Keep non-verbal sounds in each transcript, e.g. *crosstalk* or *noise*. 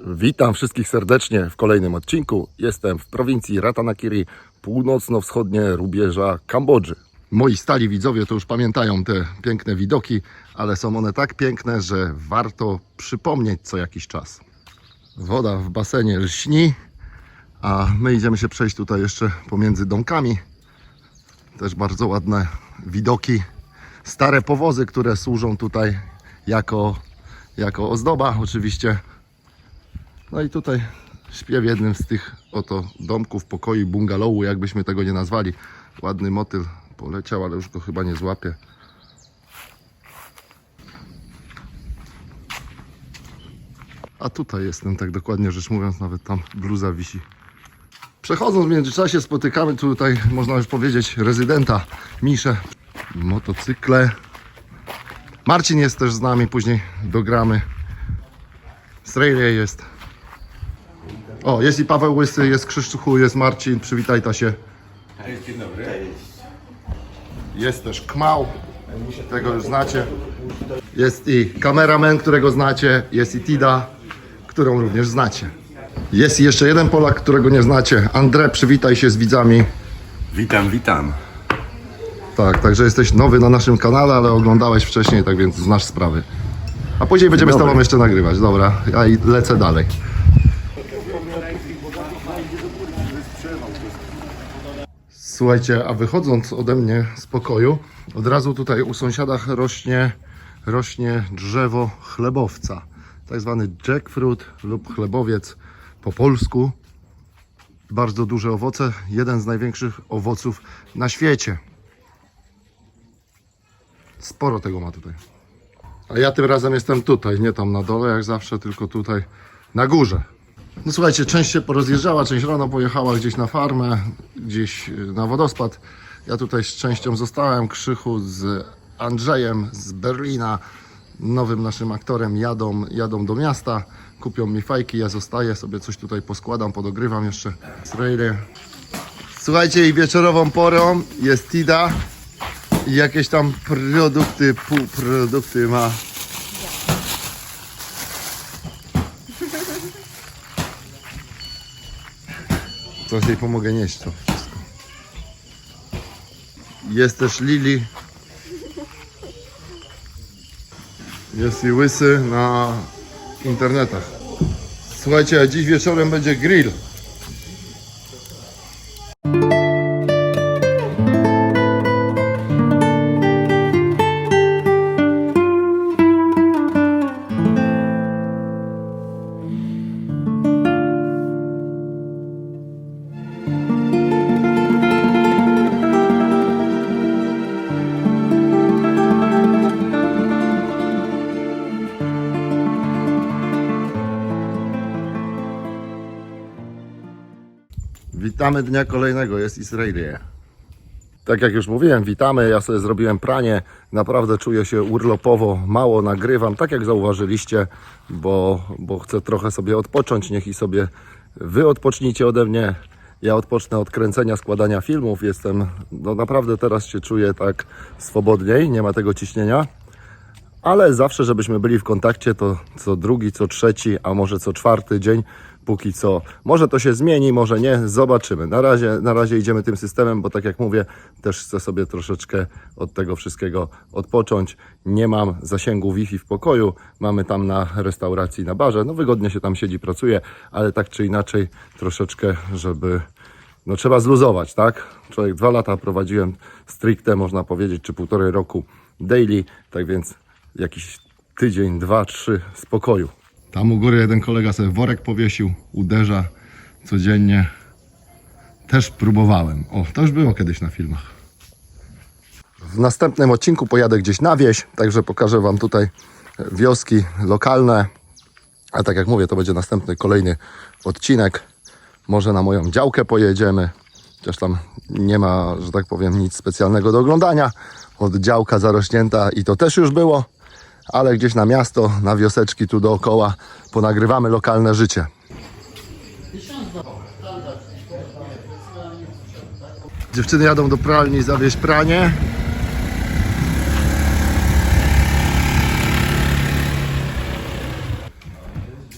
Witam wszystkich serdecznie w kolejnym odcinku. Jestem w prowincji Ratanakiri, północno-wschodnie rubieża Kambodży. Moi stali widzowie to już pamiętają te piękne widoki, ale są one tak piękne, że warto przypomnieć co jakiś czas. Woda w basenie lśni, a my idziemy się przejść tutaj jeszcze pomiędzy domkami. Też bardzo ładne widoki. Stare powozy, które służą tutaj jako, jako ozdoba oczywiście. No i tutaj śpię w jednym z tych oto domków, pokoi, bungalowu, jakbyśmy tego nie nazwali. Ładny motyl poleciał, ale już go chyba nie złapię. A tutaj jestem, tak dokładnie rzecz mówiąc, nawet tam bluza wisi. Przechodząc w międzyczasie spotykamy tutaj, można już powiedzieć, rezydenta Misze. Motocykle. Marcin jest też z nami, później dogramy. Strejlie jest. O, jest i Paweł Łysy, jest Krzysztofu, jest Marcin, przywitaj ta się. Dzień dobry. Jest też Kmał, tego już znacie. Jest i kameraman, którego znacie. Jest i Tida, którą również znacie. Jest i jeszcze jeden Polak, którego nie znacie. André, przywitaj się z widzami. Witam, witam. Tak, także jesteś nowy na naszym kanale, ale oglądałeś wcześniej, tak więc znasz sprawy. A później będziemy z. Tobą jeszcze nagrywać. Dobra, ja i lecę dalej. Słuchajcie, a wychodząc ode mnie z pokoju, od razu tutaj u sąsiadach rośnie, rośnie drzewo chlebowca. Tak zwany jackfruit lub chlebowiec po polsku. Bardzo duże owoce, jeden z największych owoców na świecie. Sporo tego ma tutaj. A ja tym razem jestem tutaj, nie tam na dole jak zawsze, tylko tutaj na górze. No słuchajcie, część się porozjeżdżała, część rano pojechała gdzieś na farmę, gdzieś y, na wodospad. Ja tutaj z częścią zostałem, Krzychu z Andrzejem z Berlina, nowym naszym aktorem, jadą, jadą do miasta, kupią mi fajki, ja zostaję, sobie coś tutaj poskładam, podogrywam jeszcze. Israelie. Słuchajcie, i wieczorową porą jest Tida i jakieś tam produkty, półprodukty ma. Coś jej pomogę nieść to wszystko. Jest też Lili. Jest i łysy na internetach. Słuchajcie, dziś wieczorem będzie grill. Witamy dnia kolejnego, jest Israelie. Tak jak już mówiłem, witamy. Ja sobie zrobiłem pranie. Naprawdę czuję się urlopowo, mało nagrywam, tak jak zauważyliście, bo, bo chcę trochę sobie odpocząć. Niech i sobie wy odpocznijcie ode mnie. Ja odpocznę od kręcenia, składania filmów. Jestem, no naprawdę teraz się czuję tak swobodniej, nie ma tego ciśnienia. Ale zawsze, żebyśmy byli w kontakcie, to co drugi, co trzeci, a może co czwarty dzień, póki co. Może to się zmieni, może nie, zobaczymy. Na razie, na razie idziemy tym systemem, bo tak jak mówię, też chcę sobie troszeczkę od tego wszystkiego odpocząć. Nie mam zasięgu Wi-Fi w pokoju, mamy tam na restauracji, na barze. No wygodnie się tam siedzi, pracuje, ale tak czy inaczej troszeczkę, żeby no trzeba zluzować, tak? Człowiek dwa lata prowadziłem stricte, można powiedzieć, czy półtorej roku daily, tak więc jakiś tydzień, dwa, trzy spokoju. Tam u góry jeden kolega sobie worek powiesił, uderza codziennie. Też próbowałem. O, to już było kiedyś na filmach. W następnym odcinku pojadę gdzieś na wieś, także pokażę Wam tutaj wioski lokalne. A tak jak mówię, to będzie następny, kolejny odcinek. Może na moją działkę pojedziemy. Chociaż tam nie ma, że tak powiem, nic specjalnego do oglądania. Od działka zarośnięta i to też już było. Ale gdzieś na miasto, na wioseczki tu dookoła ponagrywamy lokalne życie. Dziewczyny jadą do pralni zawieźć pranie.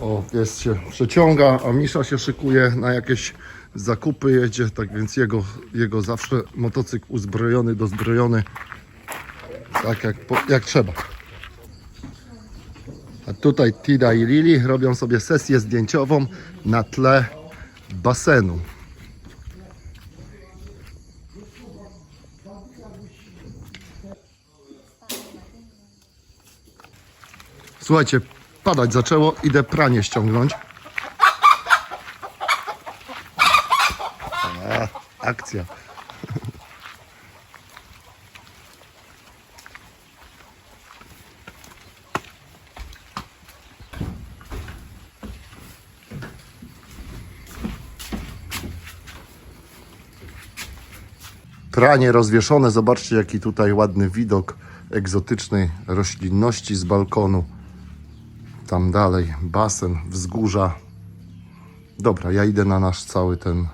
O, Pies się przeciąga, a Misza się szykuje na jakieś zakupy, jedzie, tak więc jego, jego zawsze motocykl uzbrojony, dozbrojony, tak jak, jak trzeba. A tutaj Tida i Lili robią sobie sesję zdjęciową na tle basenu. Słuchajcie, padać zaczęło, idę pranie ściągnąć. Akcja. Pranie rozwieszone, zobaczcie jaki tutaj ładny widok egzotycznej roślinności z balkonu. Tam dalej basen, wzgórza. Dobra, ja idę na nasz cały ten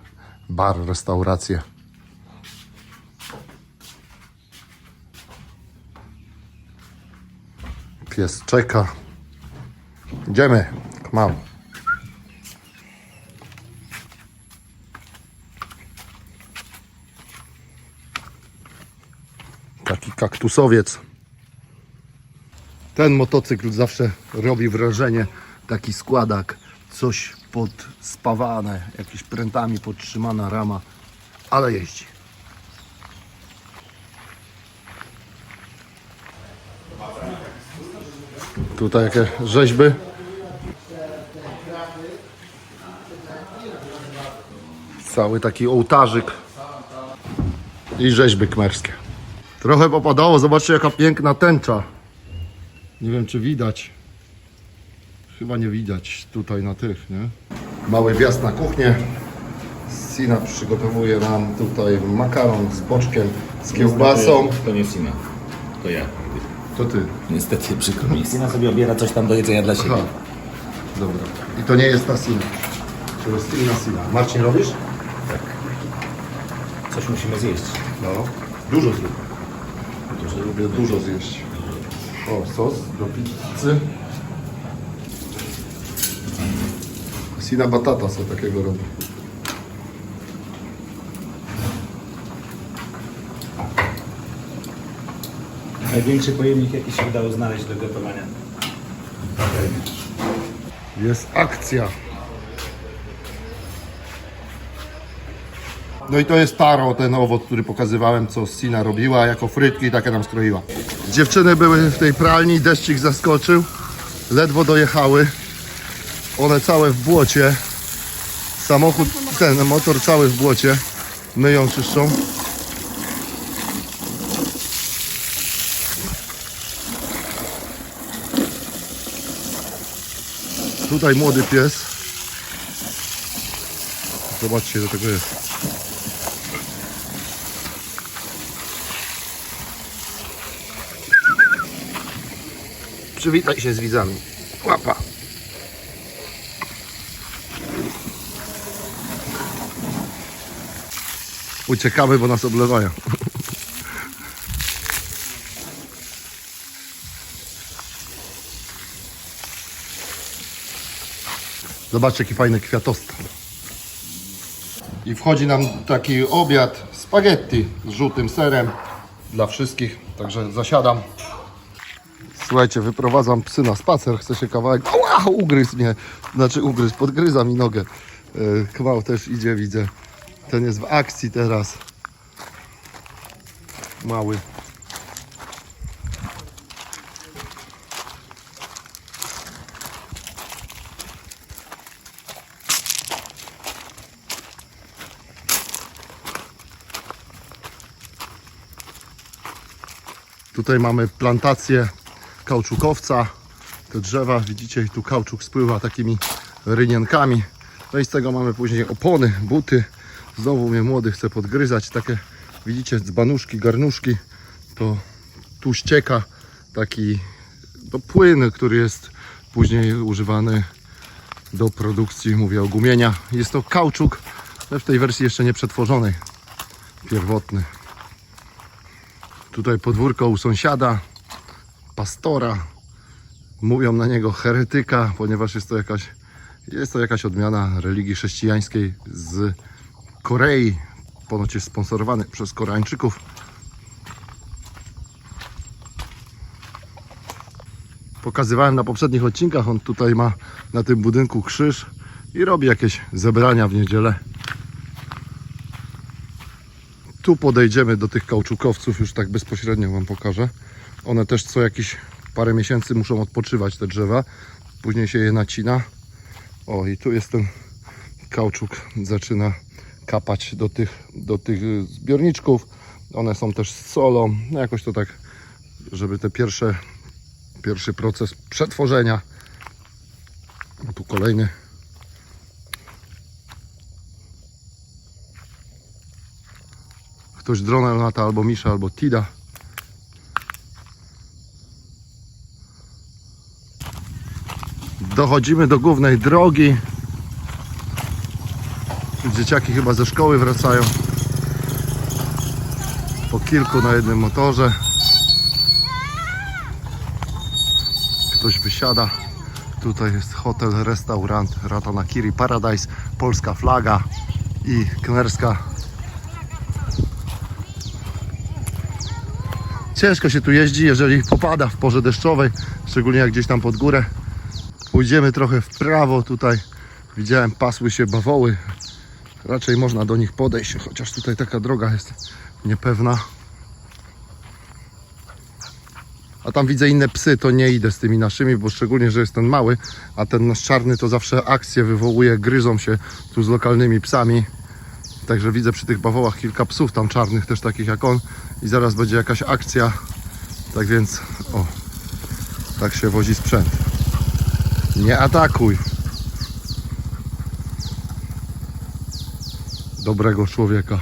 bar, restaurację. Pies czeka. Idziemy. Come kaktusowiec. Ten motocykl zawsze robi wrażenie, taki składak, coś podspawane, jakieś prętami podtrzymana rama, ale jeździ. Tutaj jakie rzeźby. Cały taki ołtarzyk i rzeźby kmerskie. Trochę popadało, zobaczcie jaka piękna tęcza. Nie wiem czy widać. Chyba nie widać tutaj na tych, nie? Mały wjazd na kuchnię. Sina przygotowuje nam tutaj makaron z boczkiem, z kiełbasą. To nie Sina, to ja. To ty. Niestety przykro mi. Sina sobie obiera coś tam do jedzenia dla siebie. Aha. Dobra. I to nie jest ta Sina. To jest inna Sina. Marcin robisz? Coś musimy zjeść. No. Dużo zrób. Dużo lubię dużo zjeść. O, sos do pizzy. Sina batata sobie takiego robi. Największy pojemnik, jaki się udało znaleźć do gotowania. Jest akcja. No i to jest taro, ten owoc, który pokazywałem, co Sina robiła, jako frytki takie nam skroiła. Dziewczyny były w tej pralni, deszcik zaskoczył, ledwo dojechały. One całe w błocie. Samochód, ten motor cały w błocie. Myją, czyszczą. Tutaj młody pies. Zobaczcie, do tego jest. Przywitaj się z widzami. Łapa. Uciekamy, bo nas oblewają. *laughs* Zobaczcie, jaki fajny kwiatostan. I wchodzi nam taki obiad spaghetti z żółtym serem dla wszystkich. Także zasiadam. Słuchajcie, wyprowadzam psy na spacer, chcę się kawałek. Ała, ugryzł mnie. Znaczy ugryzł, podgryza mi nogę. E, Kwał też idzie, widzę. Ten jest w akcji teraz. Mały. Tutaj mamy plantację kauczukowca. Te drzewa, widzicie, tu kauczuk spływa takimi rynienkami. No i z tego mamy później opony, buty. Znowu mnie młody chce podgryzać. Takie, widzicie, dzbanuszki, garnuszki. To tu ścieka taki no, płyn, który jest później używany do produkcji, mówię o gumienia. Jest to kauczuk, ale w tej wersji jeszcze nie przetworzonej. Pierwotny. Tutaj podwórko u sąsiada, pastora. Mówią na niego heretyka, ponieważ jest to jakaś Jest to jakaś odmiana religii chrześcijańskiej z Korei. Ponoć jest sponsorowany przez Koreańczyków. Pokazywałem na poprzednich odcinkach, on tutaj ma na tym budynku krzyż i robi jakieś zebrania w niedzielę. Tu podejdziemy do tych kauczukowców, już tak bezpośrednio Wam pokażę. One też co jakiś parę miesięcy muszą odpoczywać te drzewa. Później się je nacina. O i tu jest ten kauczuk, zaczyna kapać do tych, do tych zbiorniczków. One są też z solą. No jakoś to tak, żeby te pierwsze, pierwszy proces przetworzenia. A tu kolejny. Ktoś dronem lata, albo Misza, albo Tida. Dochodzimy do głównej drogi. Dzieciaki chyba ze szkoły wracają. Po kilku na jednym motorze. Ktoś wysiada. Tutaj jest hotel, restaurant Ratanakiri Paradise, polska flaga i knerska. Ciężko się tu jeździ, jeżeli popada w porze deszczowej, szczególnie jak gdzieś tam pod górę. Pójdziemy trochę w prawo tutaj. Widziałem, pasły się bawoły. Raczej można do nich podejść, chociaż tutaj taka droga jest niepewna. A tam widzę inne psy, to nie idę z tymi naszymi, bo szczególnie, że jest ten mały, a ten nasz czarny to zawsze akcje wywołuje, gryzą się tu z lokalnymi psami. Także widzę przy tych bawołach kilka psów tam czarnych, też takich jak on. I zaraz będzie jakaś akcja. Tak więc, o, tak się wozi sprzęt. Nie atakuj. Dobrego człowieka.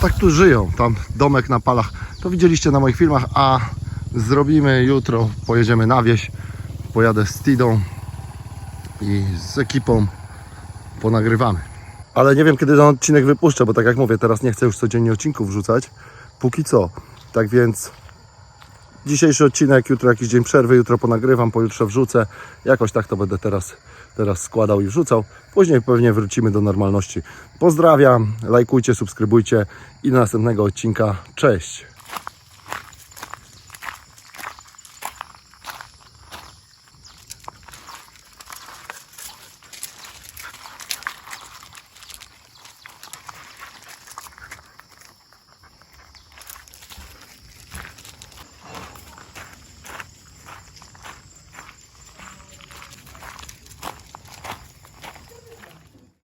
Tak tu żyją, tam domek na palach. To widzieliście na moich filmach, a zrobimy jutro, pojedziemy na wieś. Pojadę z Tidą i z ekipą ponagrywamy. Ale nie wiem kiedy ten odcinek wypuszczę, bo tak jak mówię, teraz nie chcę już codziennie odcinków wrzucać. Póki co. Tak więc dzisiejszy odcinek, jutro jakiś dzień przerwy, jutro ponagrywam, pojutrze wrzucę. Jakoś tak to będę teraz, teraz składał i wrzucał. Później pewnie wrócimy do normalności. Pozdrawiam, lajkujcie, subskrybujcie i do następnego odcinka. Cześć!